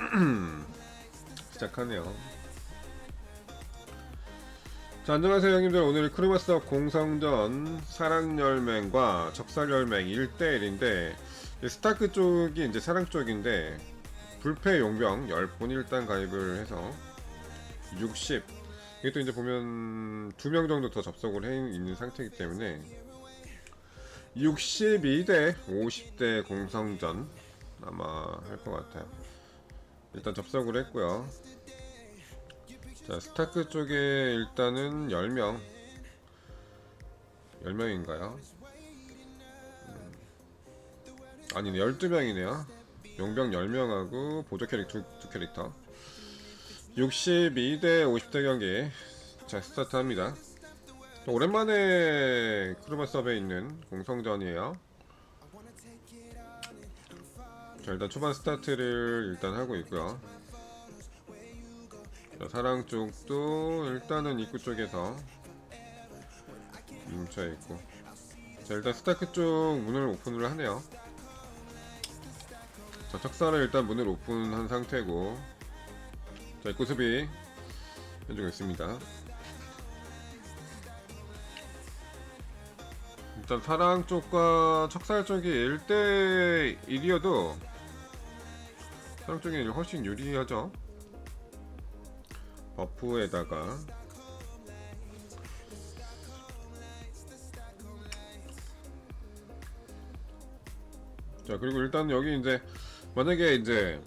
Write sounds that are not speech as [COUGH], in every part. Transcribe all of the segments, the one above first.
[CLEARS THROAT] 시작하네요. 자, 안녕하세요, 형님들. 오늘 크루마스터 공성전 사랑열맹과 적살열맹 1대1인데, 스타크 쪽이 이제 사랑 쪽인데, 불패 용병 10분 일단 가입을 해서 60. 이게 또 이제 보면 2명 정도 더 접속을 해 있는 상태이기 때문에 62대 50대 공성전 아마 할 것 같아요. 일단 접속을 했고요. 자, 스타크 쪽에 일단은 10명. 10명인가요? 음. 아니네, 12명이네요. 용병 10명하고 보조 캐릭 두, 두 캐릭터. 62대 50대 경기. 자, 스타트 합니다. 오랜만에 크루마 서버에 있는 공성전이에요. 자, 일단 초반 스타트를 일단 하고 있고요. 자, 사랑 쪽도 일단은 입구 쪽에서 뭉쳐 있고. 자, 일단 스타크 쪽 문을 오픈을 하네요. 자, 척사를 일단 문을 오픈한 상태고. 자, 입구 수비 해주고 있습니다. 일단 사랑 쪽과 척살 쪽이 1대 1이어도 쪽이 훨씬 유리하죠. 버프에다가 자 그리고 일단 여기 이제 만약에 이제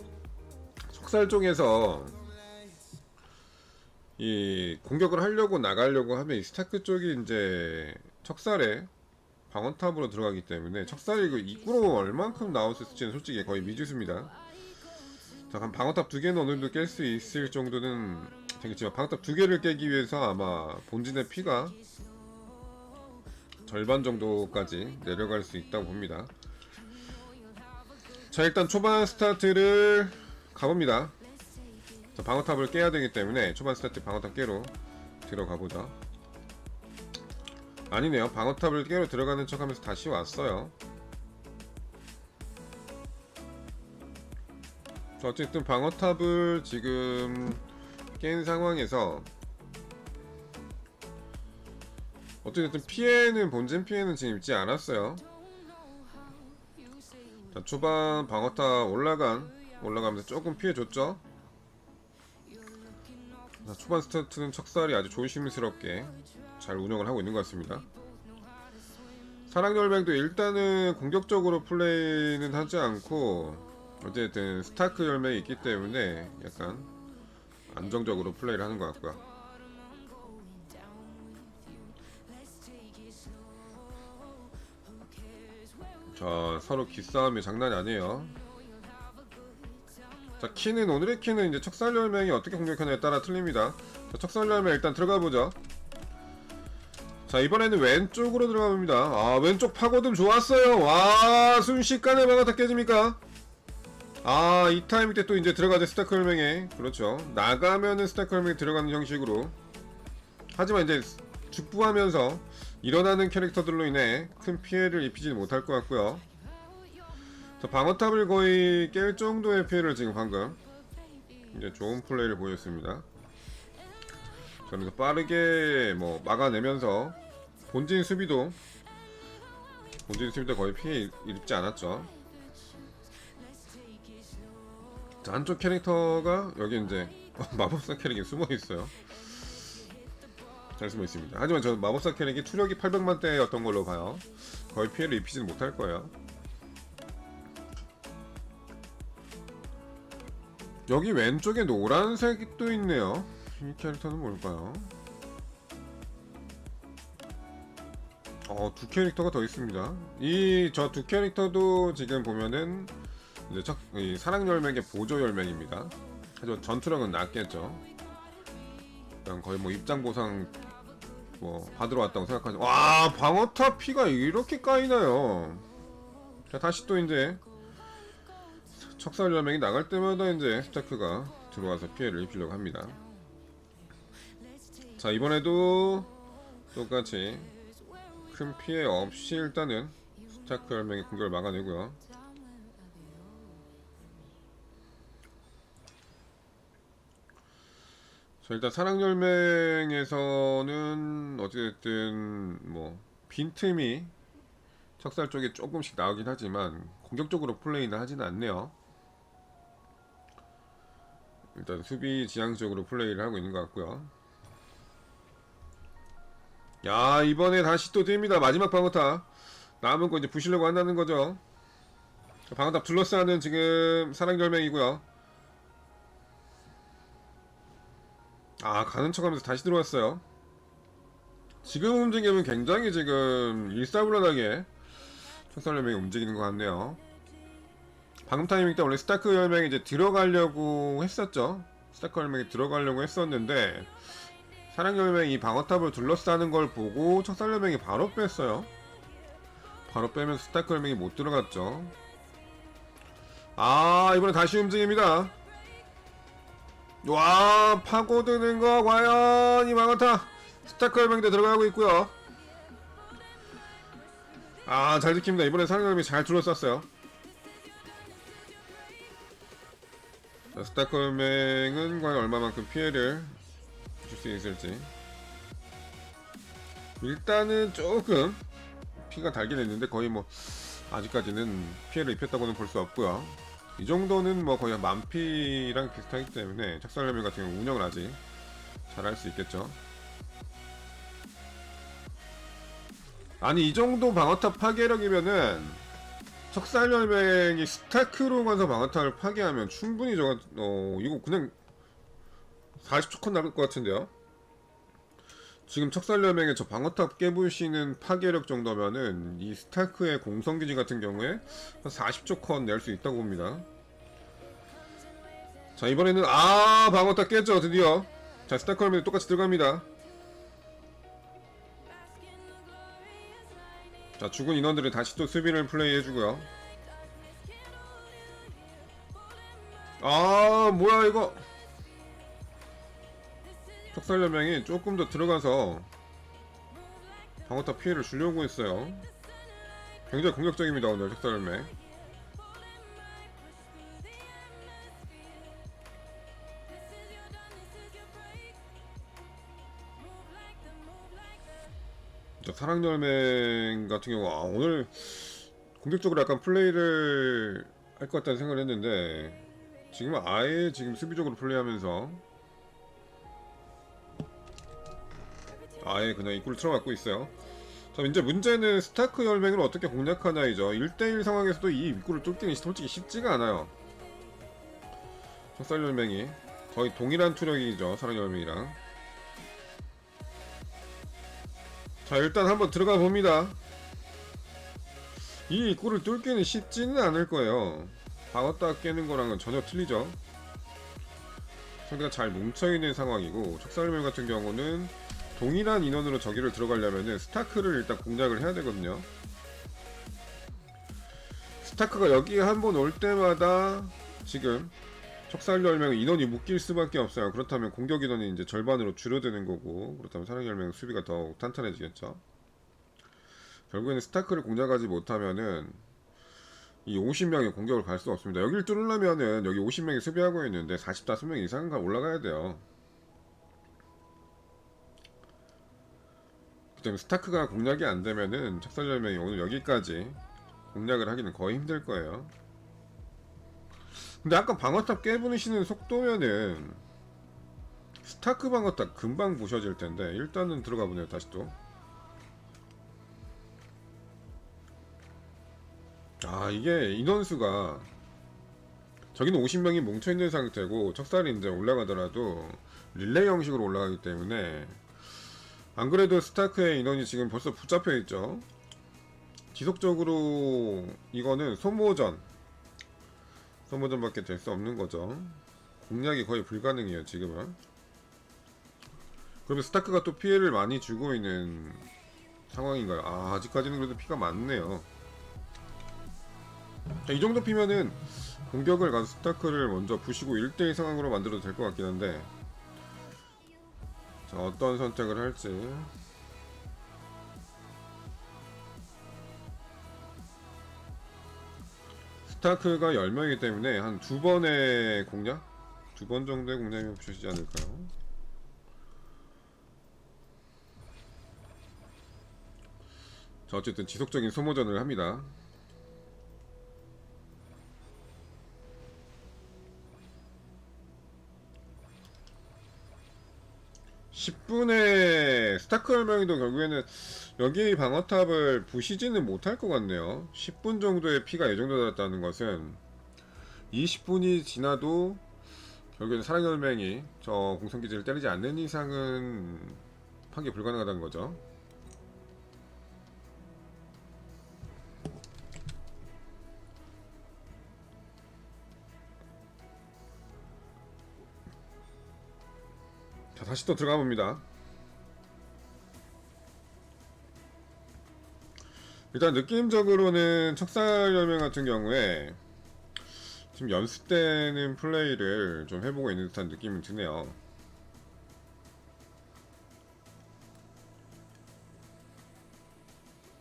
척살 쪽에서 이 공격을 하려고 나가려고 하면 이 스타크 쪽이 이제 척살에 방어탑으로 들어가기 때문에 척살이 그 입구로 얼만큼 나올 수 있을지는 솔직히 거의 미지수입니다. 자, 그럼 방어탑 두 개는 어느 정도 깰 수 있을 정도는 되겠지만 방어탑 두 개를 깨기 위해서 아마 본진의 피가 절반 정도까지 내려갈 수 있다고 봅니다. 자, 일단 초반 스타트를 가봅니다. 자, 방어탑을 깨야 되기 때문에 초반 스타트 방어탑 깨로 들어가 보자. 아니네요. 방어탑을 깨로 들어가는 척 하면서 다시 왔어요. 어쨌든 방어탑을 지금 깬 상황에서 어쨌든 피해는 본진 피해는 지금 입지 않았어요. 자, 초반 방어탑 올라간 올라가면서 조금 피해 줬죠. 자, 초반 스타트는 척살이 아주 조심스럽게 잘 운영을 하고 있는 것 같습니다. 사랑열맹도 일단은 공격적으로 플레이는 하지 않고 어쨌든 스타크 열맹이 있기 때문에 약간 안정적으로 플레이를 하는 것 같고요. 자 서로 기싸움이 장난이 아니에요. 자 키는 오늘의 키는 이제 척살열맹이 어떻게 공격하냐에 따라 틀립니다. 자, 척살열맹 일단 들어가 보죠. 자 이번에는 왼쪽으로 들어가 봅니다. 아 왼쪽 파고듦 좋았어요. 와 순식간에 막아 다 깨집니까? 아, 이 타이밍 때또 이제 들어가죠, 스타크홀맹에. 그렇죠. 나가면은 스타크홀맹에 들어가는 형식으로. 하지만 이제 죽부하면서 일어나는 캐릭터들로 인해 큰 피해를 입히지는 못할 것 같고요. 자, 방어탑을 거의 깰 정도의 피해를 지금 방금 이제 좋은 플레이를 보였습니다. 그러면서 빠르게 뭐 막아내면서 본진 수비도 본진 수비도 거의 피해 입지 않았죠. 자, 한쪽 캐릭터가 여기 이제 [LAUGHS] 마법사 캐릭이 숨어 있어요. 잘 숨어 있습니다. 하지만 저는 마법사 캐릭이 투력이 800만 대였던 걸로 봐요. 거의 피해를 입히지는 못할 거예요. 여기 왼쪽에 노란색이 또 있네요. 이 캐릭터는 뭘까요? 어, 두 캐릭터가 더 있습니다. 이 저 두 캐릭터도 지금 보면은 이제 첫, 이 사랑 열맹의 보조 열맹입니다. 하지만 전투력은 낮겠죠. 그냥 거의 뭐 입장 보상 뭐 받으러 왔다고 생각하죠. 와 방어탑 피가 이렇게 까이나요. 자 다시 또 이제 척살 열맹이 나갈 때마다 이제 스타크가 들어와서 피해를 입히려고 합니다. 자 이번에도 똑같이 큰 피해 없이 일단은 스타크 열맹의 공격을 막아내고요. 자 일단 사랑열맹에서는 어찌됐든 뭐 빈틈이 척살 쪽에 조금씩 나오긴 하지만 공격적으로 플레이는 하지는 않네요. 일단 수비 지향적으로 플레이를 하고 있는 것 같고요. 야 이번에 다시 또 뜹니다. 마지막 방어탑 남은 거 이제 부시려고 한다는 거죠. 방어탑 둘러싸는 지금 사랑열맹이고요. 아 가는 척하면서 다시 들어왔어요. 지금 움직임은 굉장히 지금 일사불란하게 척살열맹이 움직이는 것 같네요. 방금 타이밍 때 원래 스타크 열맹이 이제 들어가려고 했었죠. 스타크 열맹이 들어가려고 했었는데 사랑 열맹이 방어탑을 둘러싸는 걸 보고 척살 열맹이 바로 뺐어요. 바로 빼면 스타크 열맹이 못 들어갔죠. 아 이번에 다시 움직입니다. 와 파고드는 거 과연 이 방어탑 스타크 열맹도 들어가고 있고요. 아잘 지킵니다. 이번에 열맹이 잘 둘러쌌어요. 자, 스타크맨은 과연 얼마만큼 피해를 줄 수 있을지 일단은 조금 피가 달긴 했는데 거의 뭐 아직까지는 피해를 입혔다고는 볼 수 없고요 이 정도는 뭐 거의 만피랑 비슷하기 때문에 척살열매 같은 경우 운영을 아직 잘 할 수 있겠죠 아니 이 정도 방어탑 파괴력이면은 척살열맹이 스타크로 가서 방어탑을 파괴하면 충분히 저거 어 이거 그냥 40초 컷 나갈 것 같은데요. 지금 척살열맹의 저 방어탑 깨부시는 파괴력 정도면은 이 스타크의 공성기지 같은 경우에 한 40초 컷낼 수 있다고 봅니다. 자 이번에는 아 방어탑 깼죠 드디어. 자 스타크 열맹이 똑같이 들어갑니다. 자 죽은 인원들은 다시 또 수비를 플레이해주고요. 아 뭐야 이거 척살연맹이 조금 더 들어가서 방어탑 피해를 주려고 했어요. 굉장히 공격적입니다 오늘. 자, 사랑열맹 같은 경우 아, 오늘 공격적으로 약간 플레이를 할 것 같다는 생각을 했는데 지금 은 아예 지금 수비적으로 플레이하면서 아예 그냥 입구를 틀어막고 있어요. 자 이제 문제는 스타크 열맹을 어떻게 공략하냐이죠. 1대1 상황에서도 이 입구를 뚫기는 솔직히 쉽지가 않아요. 척살 열맹이 거의 동일한 투력이죠. 사랑 열맹이랑. 자 일단 한번 들어가 봅니다. 이 입구를 뚫기는 쉽지는 않을 거예요. 방어딱 깨는 거랑은 전혀 틀리죠. 상대가 잘 뭉쳐있는 상황이고 척살멸 같은 경우는 동일한 인원으로 저기를 들어가려면은 스타크를 일단 공략을 해야 되거든요. 스타크가 여기에 한 번 올 때마다 지금 척살열맹 인원이 묶일 수밖에 없어요. 그렇다면 공격 인원이 이제 절반으로 줄어드는 거고 그렇다면 사랑열맹 수비가 더욱 탄탄해지겠죠. 결국에는 스타크를 공략하지 못하면은 이 50명의 공격을 갈 수 없습니다. 여기를 뚫으려면은 여기 50명이 수비하고 있는데 45명 이상은 올라가야 돼요. 그다음에 스타크가 공략이 안 되면은 척살열맹이 오늘 여기까지 공략을 하기는 거의 힘들 거예요. 근데 아까 방어탑 깨부시는 속도면은 스타크 방어탑 금방 부셔질 텐데 일단은 들어가 보네요 다시 또. 아 이게 인원수가 저기는 50명이 뭉쳐있는 상태고 척살이 이제 올라가더라도 릴레이 형식으로 올라가기 때문에 안 그래도 스타크의 인원이 지금 벌써 붙잡혀 있죠. 지속적으로 이거는 소모전. 소모전밖에 될 수 없는 거죠. 공략이 거의 불가능해요 지금은. 그러면 스타크가 또 피해를 많이 주고 있는 상황인가요? 아 아직까지는 그래도 피가 많네요. 자, 이 정도 피면은 공격을 가서 스타크를 먼저 부시고 1대1 상황으로 만들어도 될 것 같긴 한데 자, 어떤 선택을 할지 스타크가 10명이기 때문에 한 두 번의 공략? 두 번 정도의 공략이 없으시지 않을까요? 자, 어쨌든 지속적인 소모전을 합니다. 10분에 스타크 혈명이도 결국에는 여기 방어탑을 부시지는 못할 것 같네요. 10분 정도의 피가 달았다는 것은 20분이 지나도 결국에는 사랑혈맹이 저 공성기지를 때리지 않는 이상은 파괴 불가능하다는 거죠. 자 다시 또 들어가 봅니다. 일단 느낌적으로는 척살열맹 같은 경우에 지금 연습되는 플레이를 좀 해보고 있는 듯한 느낌이 드네요.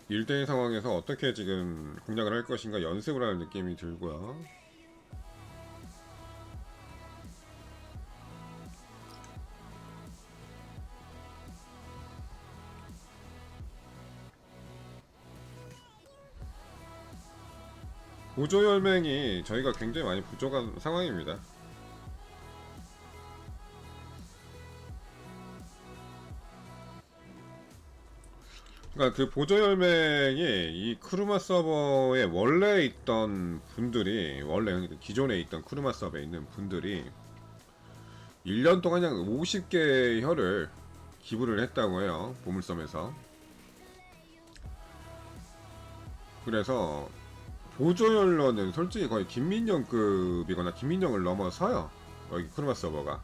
일대일 상황에서 어떻게 지금 공략을 할 것인가 연습을 하는 느낌이 들고요. 보조 열맹이 저희가 굉장히 많이 부족한 상황입니다. 그러니까 그 보조 열맹이 이 크루마 서버에 원래 있던 분들이 원래 그러니까 기존에 있던 크루마 서버에 있는 분들이 1년 동안 그냥 50개의 혈을 기부를 했다고 해요. 보물섬에서. 그래서 보조연러는 솔직히 거의 김민영급이거나 김민영을 넘어서요. 여기 크루마 서버가.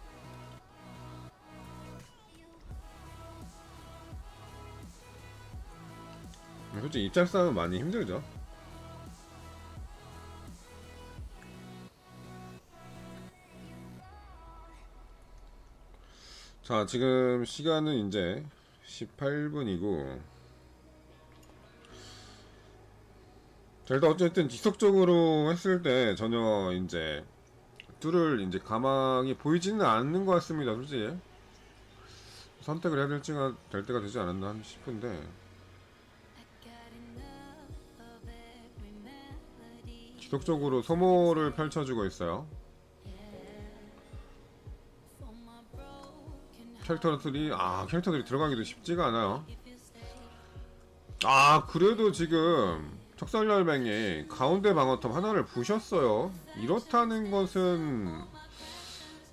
솔직히 입장 싸움은 많이 힘들죠. 자, 지금 시간은 이제 18분이고 자, 일단 어쨌든 지속적으로 했을 때 전혀 이제 뚫을 이제 가망이 보이지는 않는 것 같습니다, 솔직히. 선택을 해야 될지가 될 때가 되지 않았나 싶은데 지속적으로 소모를 펼쳐주고 있어요. 캐릭터들이 아 캐릭터들이 들어가기도 쉽지가 않아요. 아 그래도 지금 척살열맹이 가운데 방어탑 하나를 부셨어요. 이렇다는 것은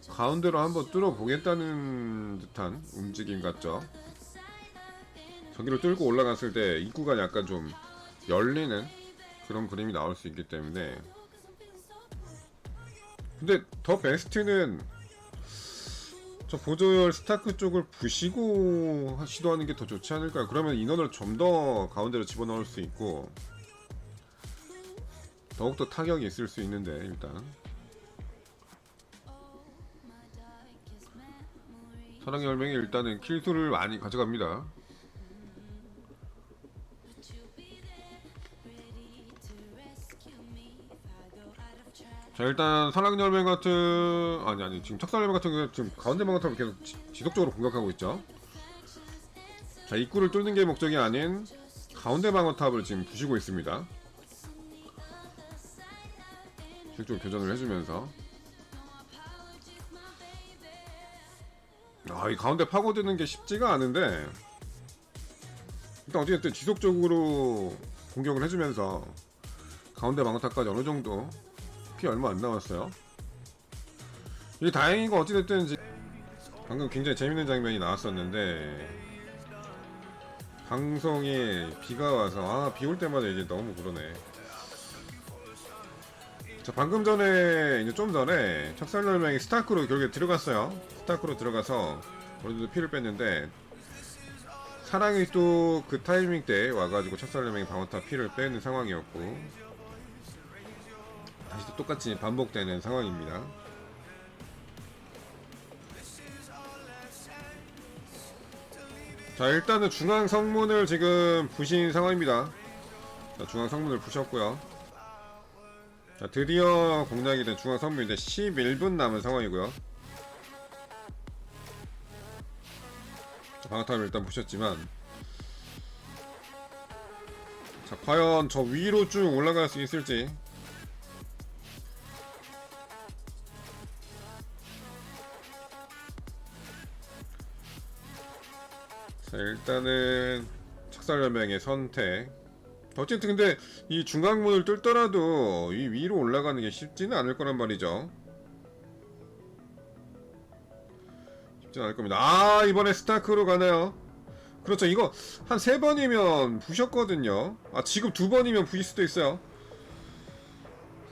가운데로 한번 뚫어보겠다는 듯한 움직임 같죠. 저기로 뚫고 올라갔을 때 입구가 약간 좀 열리는 그런 그림이 나올 수 있기 때문에 근데 더 베스트는 저 보조열 스타크 쪽을 부시고 시도하는 게 더 좋지 않을까요? 그러면 인원을 좀 더 가운데로 집어넣을 수 있고 더욱더 타격이 있을 수 있는데 일단. 사랑의 열맹이 일단은 킬수를 많이 가져갑니다. 자 일단 사랑열맹 같은 아니 아니 지금 척살열맹 같은 경우 지금 가운데 방어탑을 계속 지, 지속적으로 공격하고 있죠. 자 입구를 뚫는 게 목적이 아닌 가운데 방어탑을 지금 부시고 있습니다 실적 교전을 해주면서 아 이 가운데 파고드는 게 쉽지가 않은데 일단 어쨌든 지속적으로 공격을 해주면서 가운데 방어탑까지 어느 정도 피 얼마 안 남았어요. 이게 다행인 거 어찌됐든 이제 방금 굉장히 재밌는 장면이 나왔었는데 방송에 비가 와서 아 비 올 때마다 이제 너무 그러네. 자 방금 전에 이제 좀 전에 척살열맹이 스타크로 결국에 들어갔어요. 스타크로 들어가서 어느 정도 피를 뺐는데 사랑이 또 그 타이밍 때 와가지고 척살열맹이 방어탑 피를 빼는 상황이었고 다시 또 똑같이 반복되는 상황입니다. 자 일단은 중앙 성문을 지금 부신 상황입니다. 자, 중앙 성문을 부셨고요. 자 드디어 공략이 된 중앙 성문인데 11분 남은 상황이고요. 자, 방어탑을 일단 부셨지만. 자 과연 저 위로 쭉 올라갈 수 있을지. 자 일단은 착살연맹의 선택 어쨌든 근데 이 중앙문을 뚫더라도 이 위로 올라가는 게 쉽지는 않을 거란 말이죠. 쉽지는 않을 겁니다. 아 이번에 스타크로 가네요. 그렇죠. 이거 한 세 번이면 부셨거든요. 아 지금 두 번이면 부실 수도 있어요.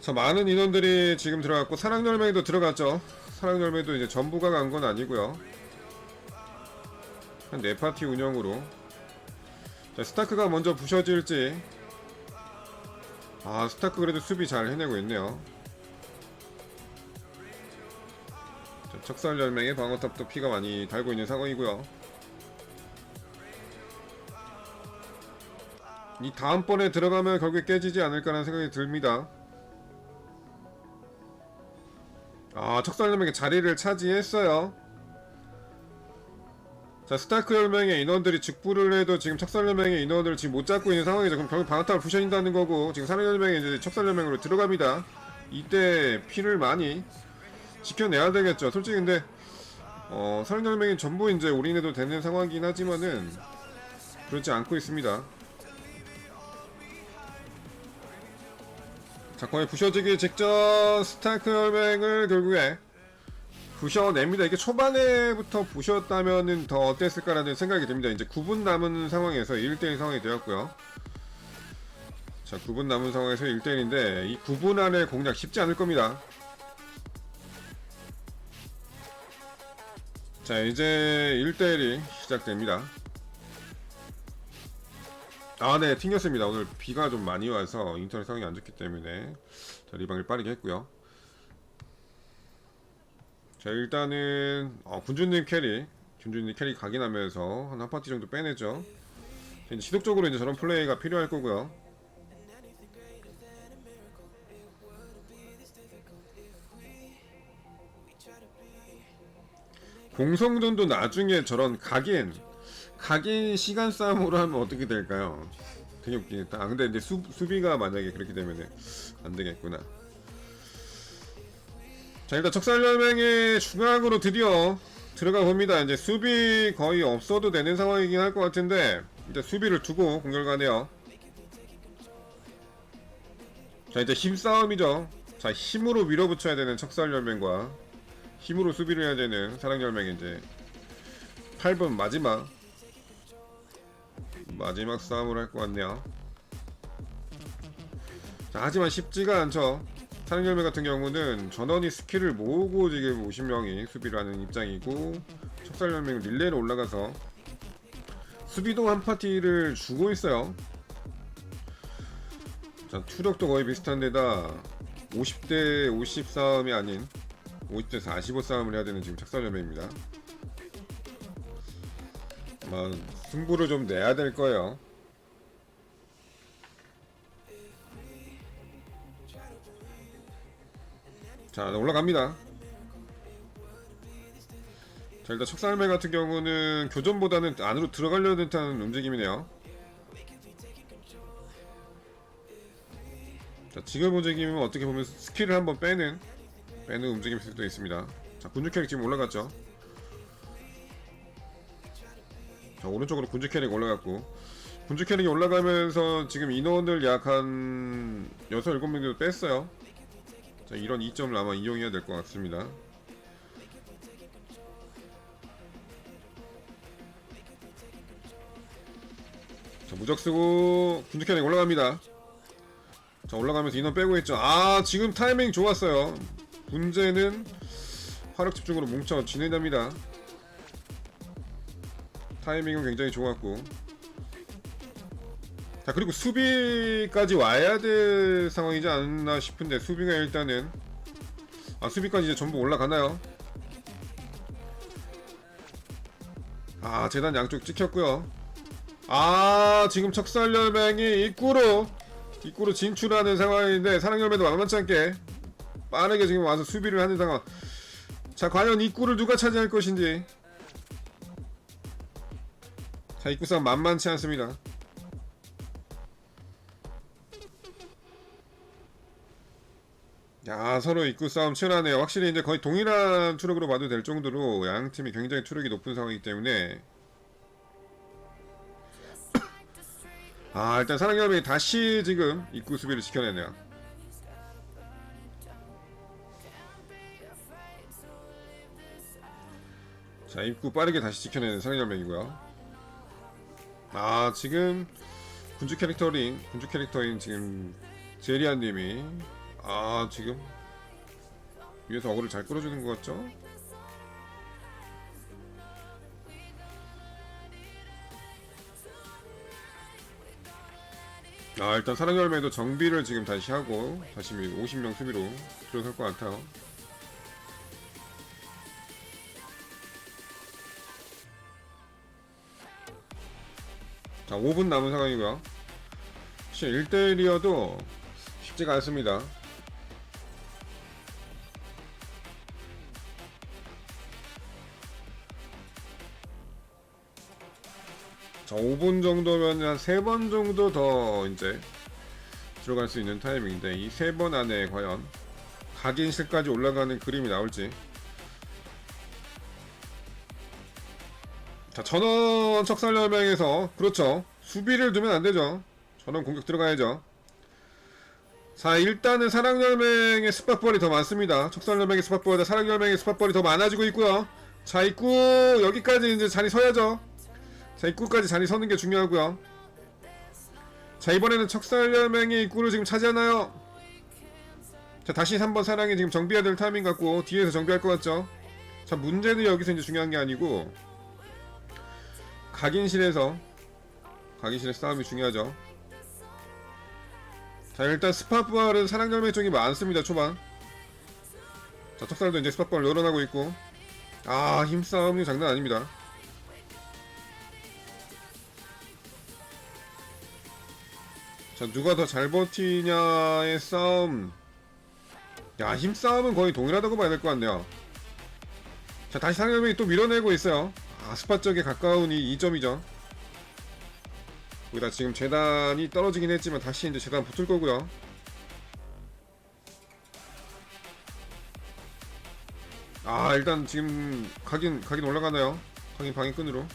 자 많은 인원들이 지금 들어갔고 사랑열매도 들어갔죠. 사랑열매도 이제 전부가 간 건 아니고요. 한 네 파티 운영으로. 자 스타크가 먼저 부셔질지 아 스타크 그래도 수비 잘 해내고 있네요 자, 척살 열맹의 방어탑도 피가 많이 달고 있는 상황이고요 이 다음번에 들어가면 결국에 깨지지 않을까라는 생각이 듭니다. 아, 척살열맹의 자리를 차지했어요. 자, 스타크 열맹의 인원들이 직부를 해도 지금 척살열맹의 인원을 지금 못 잡고 있는 상황이죠. 그럼 결국 방어탑을 부셔진다는 거고, 지금 사령열맹이 이제 척살열맹으로 들어갑니다. 이때 피를 많이 지켜내야 되겠죠. 솔직히 근데, 어, 사령열맹이 전부 이제 올인해도 되는 상황이긴 하지만은, 그렇지 않고 있습니다. 자 거의 부셔지기 직전 스타크 혈맹을 결국에 부셔냅니다. 이게 초반에부터 부셨다면은 더 어땠을까라는 생각이 듭니다. 이제 9분 남은 상황에서 1대1 상황이 되었고요. 자 9분 남은 상황에서 1대1인데 이 9분 안에 공략 쉽지 않을 겁니다. 자 이제 1대1이 시작됩니다. 아, 네, 튕겼습니다. 오늘 비가 좀 많이 와서 인터넷 상황이 안 좋기 때문에 자, 리방을 빠르게 했고요. 자, 일단은 어, 군주님 캐리, 군주님 캐리 각인하면서 한 한 파티 정도 빼내죠. 자, 이제 지속적으로 이제 저런 플레이가 필요할 거고요. 공성전도 나중에 저런 각인 각인 시간 싸움으로 하면 어떻게 될까요? 되게 웃기겠다. 아 근데 이제 수, 수비가 만약에 그렇게 되면은 안 되겠구나. 자 일단 척살열맹의 중앙으로 드디어 들어가 봅니다. 이제 수비 거의 없어도 되는 상황이긴 할 것 같은데 이제 수비를 두고 공격을 가네요. 자 이제 힘싸움이죠. 자 힘으로 밀어붙여야 되는 척살열맹과 힘으로 수비를 해야 되는 사랑열맹 이제 8번 마지막 마지막 싸움을 할 것 같네요. 자, 하지만 쉽지가 않죠. 사랑열매 같은 경우는 전원이 스킬을 모으고 지금 50명이 수비를 하는 입장이고 척살열맹 릴레이로 올라가서 수비도 한 파티를 주고 있어요. 자, 투력도 거의 비슷한 데다 50대 50 싸움이 아닌 50대 45 싸움을 해야 되는 지금 척살열매입니다. 아마 승부를 좀 내야 될 거예요. 자, 올라갑니다. 자, 일단 척살매 같은 경우는 교전보다는 안으로 들어가려는 듯한 움직임이네요. 자, 지금 움직임은 어떻게 보면 스킬을 한번 빼는 빼는 움직임일 수도 있습니다. 자, 군주 캐릭 지금 올라갔죠. 자 오른쪽으로 군주 캐릭 올라갔고 군주 캐릭이 올라가면서 지금 인원을 약 한 6, 7명 정도 뺐어요 자 이런 이점을 아마 이용해야 될 것 같습니다. 자 무적 쓰고 군주 캐릭 올라갑니다. 자 올라가면서 인원 빼고 있죠. 아 지금 타이밍 좋았어요. 문제는 화력 집중으로 뭉쳐 지내답니다. 타이밍은 굉장히 좋았고 자 그리고 수비까지 와야 될 상황이지 않나 싶은데 수비가 일단은 아 수비까지 이제 전부 올라가나요? 아 재단 양쪽 찍혔고요. 아 지금 척살열맹이 입구로 입구로 진출하는 상황인데 사랑열매도 만만치 않게 빠르게 지금 와서 수비를 하는 상황. 자 과연 입구를 누가 차지할 것인지. 자 입구 싸움 만만치 않습니다 야 서로 입구 싸움 치열하네요. 확실히 이제 거의 동일한 투력으로 봐도 될 정도로 양 팀이 굉장히 투력이 높은 상황이기 때문에 아 일단 사랑협이 다시 지금 입구 수비를 지켜내네요. 자 입구 빠르게 다시 지켜내는 사랑협맹이고요. 아 지금 군주 캐릭터인 군주 캐릭터인 지금 제리안님이 아 지금 위에서 어그를 잘 끌어주는 것 같죠? 아 일단 사랑 열매도 정비를 지금 다시 하고 다시 50명 수비로 들어설 것 같아요. 자 5분 남은 상황이고요. 사실 1대1이어도 쉽지가 않습니다. 자, 5분 정도면 한 3번 정도 더 이제 들어갈 수 있는 타이밍인데 이 3번 안에 과연 각인실까지 올라가는 그림이 나올지 자, 전원 척살열맹에서 그렇죠. 수비를 두면 안 되죠. 전원 공격 들어가야죠. 자, 일단은 사랑열맹의 스팟벌이 더 많습니다. 척살열맹의 스팟벌보다 사랑열맹의 스팟벌이 더 많아지고 있고요. 자, 입구 여기까지 이제 자리 서야죠. 자, 입구까지 자리 서는 게 중요하고요. 자, 이번에는 척살열맹의 입구를 지금 차지하나요? 자, 다시 3번 사랑이 지금 정비해야 될 타이밍 같고 뒤에서 정비할 것 같죠? 자, 문제는 여기서 이제 중요한 게 아니고 각인실에서 각인실의 싸움이 중요하죠. 자 일단 스파부알은 사랑열매 쪽이 많습니다 초반. 자 척살도 이제 스파부알 늘어나고 있고 아 힘싸움이 장난 아닙니다. 자 누가 더 잘 버티냐의 싸움. 야 힘싸움은 거의 동일하다고 봐야 될 것 같네요. 자 다시 상엽이 또 밀어내고 있어요. 아 스팟 쪽에 가까운 이 2점이죠. 거기다 지금 재단이 떨어지긴 했지만 다시 이제 재단 붙을 거고요. 아 일단 지금 각인 각인 올라가나요? 각인 방해끈으로.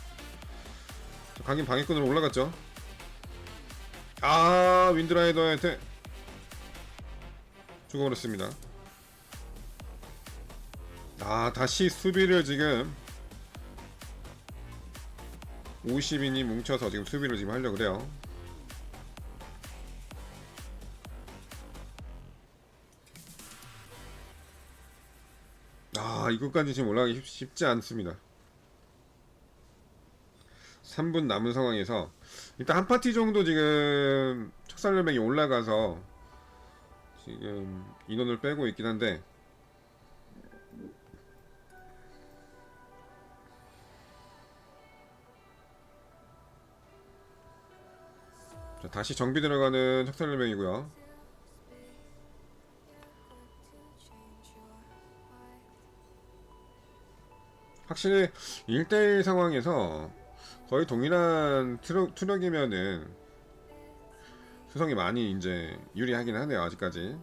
자, 각인 방해끈으로 올라갔죠 아 윈드라이더한테 죽어버렸습니다. 아 다시 수비를 지금 50인이 뭉쳐서 지금 수비를 지금 하려고 그래요. 아 이것까지 지금 올라가기 쉽, 쉽지 않습니다 3분 남은 상황에서 일단 한 파티 정도 지금 척살연맹이 올라가서 지금 인원을 빼고 있긴 한데. 자, 다시 정비 들어가는 척살연맹이고요. 확실히 1대1 상황에서 거의 동일한 투력, 투력이면은 수성이 많이 이제 유리하긴 하네요 아직까지.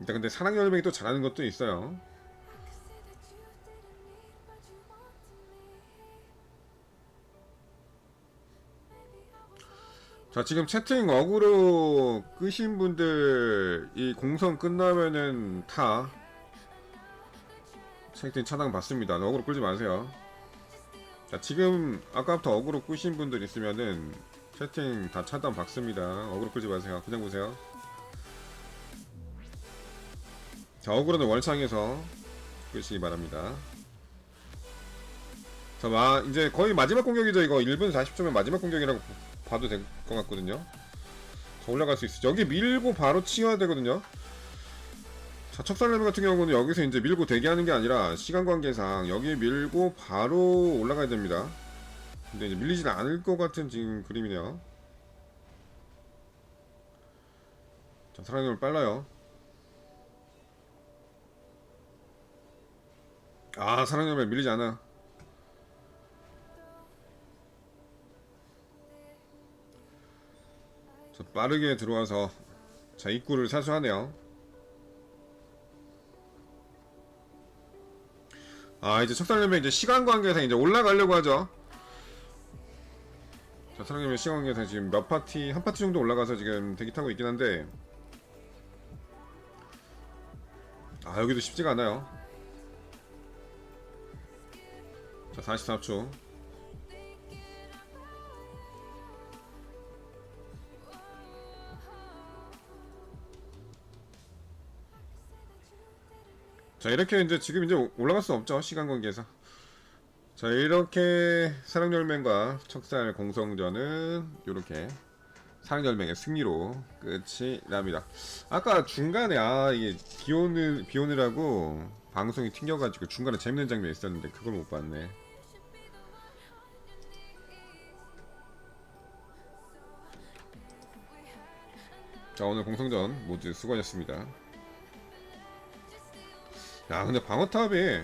일단 근데 사랑 열맹이 또 잘하는 것도 있어요. 자 지금 채팅 어그로 끄신 분들 이 공성 끝나면은 다 채팅 차단 받습니다. 어그로 끌지 마세요. 자 지금 아까부터 어그로 끄신 분들 있으면은 채팅 다 차단 받습니다. 어그로 끌지 마세요. 그냥 보세요. 자 어그로는 월창에서 끄시기 바랍니다. 자 마, 이제 거의 마지막 공격이죠 이거. 1분 40초면 마지막 공격이라고 봐도 될 것 같거든요. 더 올라갈 수 있어. 여기 밀고 바로 치워야 되거든요. 자, 척살레벨 같은 경우는 여기서 이제 밀고 대기하는 게 아니라 시간 관계상 여기 밀고 바로 올라가야 됩니다. 근데 이제 밀리진 않을 것 같은 지금 그림이네요. 자, 사랑님을 빨라요. 아, 사랑님을 밀리지 않아. 자, 빠르게 들어와서 자 입구를 사수하네요. 아 이제 척살연맹 이제 시간 관계상 이제 올라가려고 하죠. 자 척살연맹 시간 관계상 지금 몇 파티 한 파티 정도 올라가서 지금 대기 타고 있긴 한데 아 여기도 쉽지가 않아요. 자 44초. 자 이렇게 이제 지금 이제 올라갈 수 없죠 시간 관계에서. 자 이렇게 사랑열맹과 척살 공성전은 이렇게 사랑열맹의 승리로 끝이 납니다. 아까 중간에 아 이게 비오는 비오느라고 방송이 튕겨가지고 중간에 재밌는 장면이 있었는데 그걸 못 봤네. 자 오늘 공성전 모두 수고하셨습니다 야 근데 방어탑이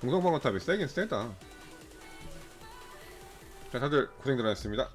공성 방어탑이 세긴 세다. 자 다들 고생들 하셨습니다